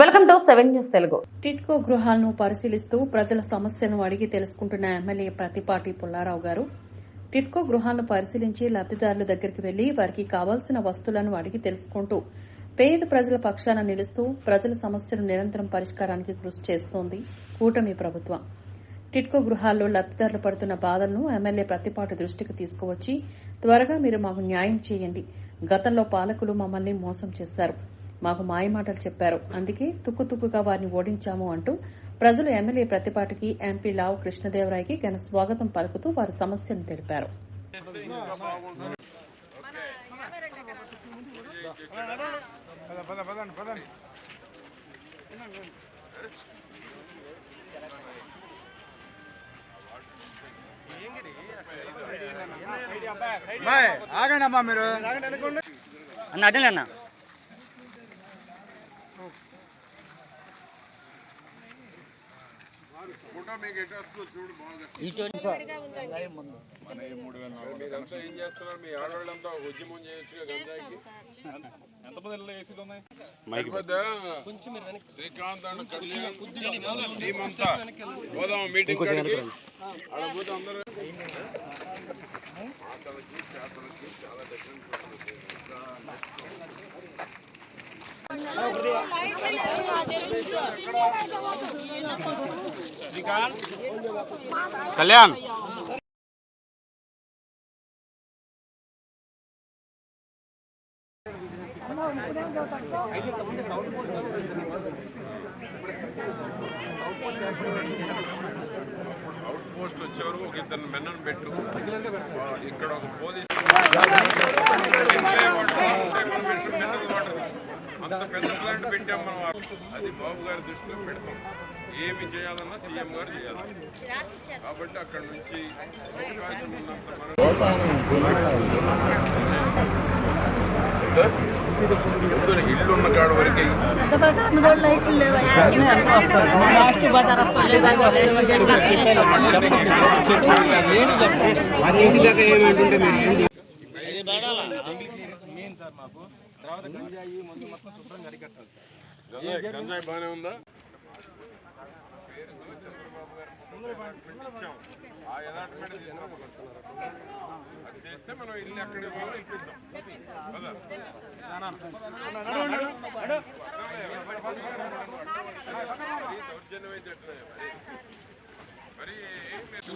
Welcome to seven news Telugu. TIDCO గృహాలను పరిశీలిస్తూ ప్రజల సమస్యను అడిగి తెలుసుకుంటున్న ఎమ్మెల్యే ప్రతిపాటి పుల్లారావు గారు. టిట్కో గృహాలను పరిశీలించి లబ్దిదారుల దగ్గరికి వెళ్ళి వారికి కావాల్సిన వస్తువులను అడిగి తెలుసుకుంటూ పేద ప్రజల పక్షాన నిలుస్తూ ప్రజల సమస్యలు నిరంతరం పరిష్కారానికి కృషి చేస్తోంది కూటమి ప్రభుత్వం. టిట్కో గృహాల్లో లబ్దిదారులు పడుతున్న బాధలను ఎమ్మెల్యే ప్రతిపాటి దృష్టికి తీసుకువచ్చి త్వరగా మీరు మాకు న్యాయం చేయండి. గతంలో పాలకులు మమ్మల్ని మోసం చేశారు. మాకు మాయమాటలు చెప్పారు. అందుకే తుక్కు తుక్కుగా వారిని ఓడించాము అంటూ ప్రజలు ఎమ్మెల్యే ప్రతిపాటికి ఎంపీ లావు కృష్ణదేవరాయకి ఘన స్వాగతం పలుకుతూ వారి సమస్యను తెలిపారు. బాయ్ ఆగండి అమ్మా మీరు. అన్న అడ్డలే అన్న. మీరంతా ఏం చేస్తున్నారు మీ ఆడవాళ్ళంతా ఉద్యమం చేయొచ్చు గంజాయికి ఎంతమంది శ్రీకాంత్ అండ్ టీం అంతా పోదాం మీటింగ్ కాడికి అక్కడ పోతే అందరూ చాలా డిఫరెన్స్ కళ్యాణ్. అవుట్ పోస్ట్ వచ్చే వరకు ఒక ఇద్దరు మెన్నను పెట్టు. ఇక్కడ ఒక పోలీసు అంత పెద్ద ప్లాంట్ పెట్టాం మనం అది బాబు గారి దృష్టిలో పెడతాం. ఏమి చేయాలన్నా సీఎం గారు చేయాలి. కాబట్టి అక్కడ నుంచి అవకాశం ఉన్నంత మనం ఇల్లు ఉన్న కాడ వరకే. తర్వాత గంజాయి మందు మొత్తం శుభ్రంగా అరికట్టాలి. గంజాయి బాగానే ఉందా? ఆ అలాట్మెంట్ అది చేస్తే మనం ఇల్లు ఎక్కడ ఇవ్వాలో ఇప్పిద్దాం. దౌర్జన్యం అయితే ఎట్లా మరి మరి ఏం లేదు.